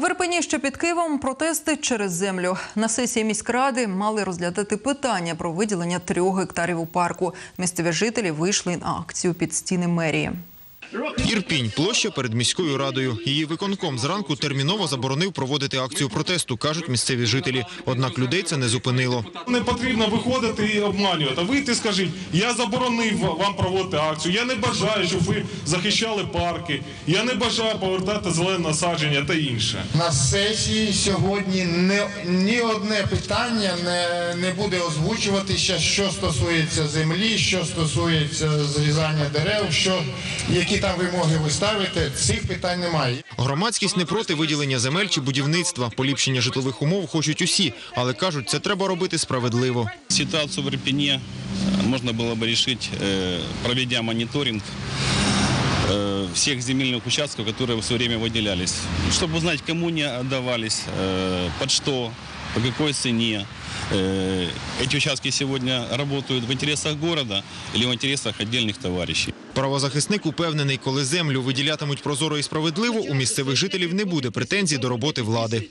В Ірпені, що під Києвом, протести через землю. На сесії міськради мали розглядати питання про виділення трьох гектарів у парку. Місцеві жителі вийшли на акцію під стіни мерії. Ірпінь, площа перед міською радою. Її виконком зранку терміново заборонив проводити акцію протесту, кажуть місцеві жителі. Однак людей це не зупинило. Не потрібно виходити і обманювати. А вийти скажіть, я заборонив вам проводити акцію. Я не бажаю, щоб ви захищали парки. Я не бажаю повертати зелене насадження та інше. На сесії сьогодні не, ні одне питання не, не буде озвучуватися, що стосується землі, що стосується зрізання дерев, що, які там вимоги ви ставите, цих питань немає. Громадськість не проти виділення земель чи будівництва. Поліпшення житлових умов хочуть усі, але кажуть, це треба робити справедливо. Ситуацию в Ирпене э, можно было бы решить, э, проведя мониторинг э, всех земельных участков, которые в свое время выделялись, чтобы узнать, кому не отдавались, э, под что, по какой цене. Э, Эти участки сегодня работают в интересах города или в интересах отдельных товарищей. Правозахисник упевнений, коли землю виділятимуть прозоро і справедливо, у місцевих жителів не буде претензій до роботи влади.